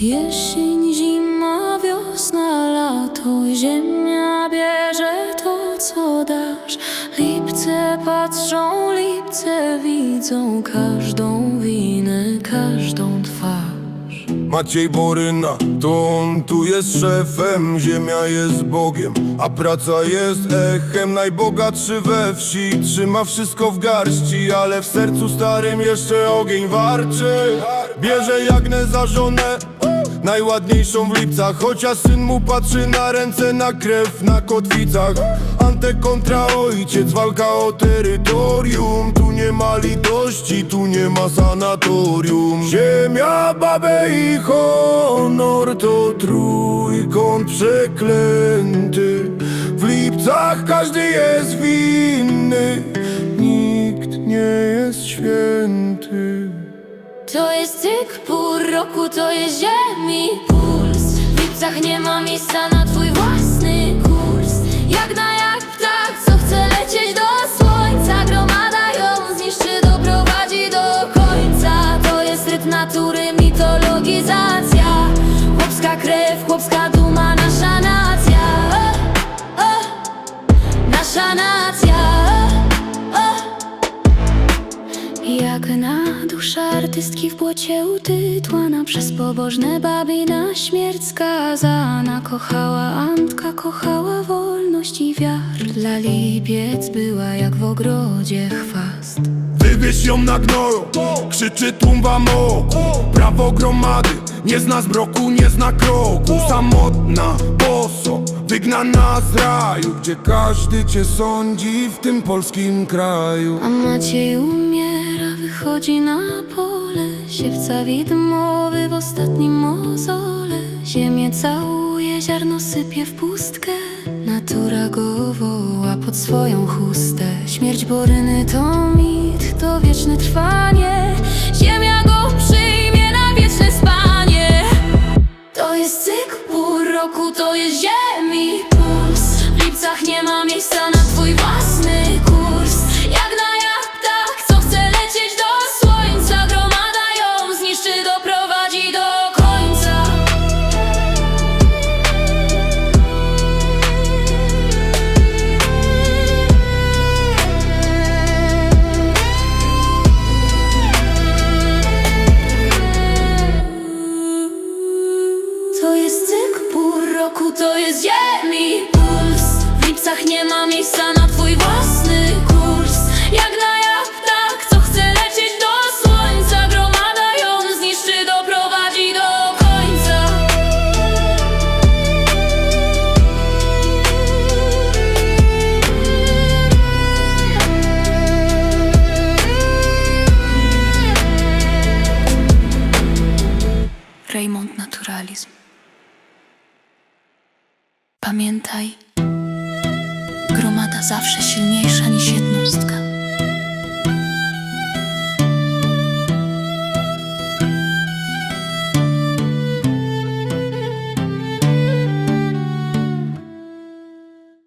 Jesień, zima, wiosna, lato, ziemia bierze to, co dasz. Lipce patrzą, lipce widzą każdą winę, każdą twarz. Maciej Boryna, to on tu jest szefem, ziemia jest Bogiem, a praca jest echem. Najbogatszy we wsi, trzyma wszystko w garści, ale w sercu starym jeszcze ogień warczy. Bierze jagnę za żonę, Najładniejszą w lipcach Chociaż syn mu patrzy na ręce, na krew, na kotwicach. Ante kontra ojciec, walka o terytorium. Tu nie ma litości, tu nie ma sanatorium. Ziemia, babę i honor to trójkąt przeklęty. W lipcach każdy jest winny Nikt nie jest święty To jest cykl pół roku, to jest ziemi puls. W lipcach nie ma miejsca na twój własny kurs. Jak na jak ptak, co chce lecieć do słońca. Gromada ją zniszczy, doprowadzi do końca. To jest rytm natury, mitologizacja. Chłopska krew, chłopska duma, nasza nacja. O, o, Nasza nacja Jak na dusza artystki w błocie utytłana Przez pobożne baby na śmierć skazana. Kochała Antka, kochała wolność i wiatr Dla lipiec była jak w ogrodzie chwast. Wywieź ją na gnoju, krzyczy tumba mo Prawo gromady, nie zna zmroku, nie zna kroku. Samotna, boso, wygnana z raju Gdzie każdy cię sądzi w tym polskim kraju. A Maciej umiera, wychodzi na pole Siewca widmowy w ostatnim mozole. Ziemię całuje, ziarno sypie w pustkę. Natura go woła pod swoją chustę. Śmierć Boryny to mit, to wieczne trwanie. Ziemia go W lipcach nie ma miejsca na twój własny kurs. Jak na jak ptak, co chce lecieć do słońca Gromada ją zniszczy, doprowadzi do końca. Raymond Naturalizm. Pamiętaj, zawsze silniejsza niż jednostka.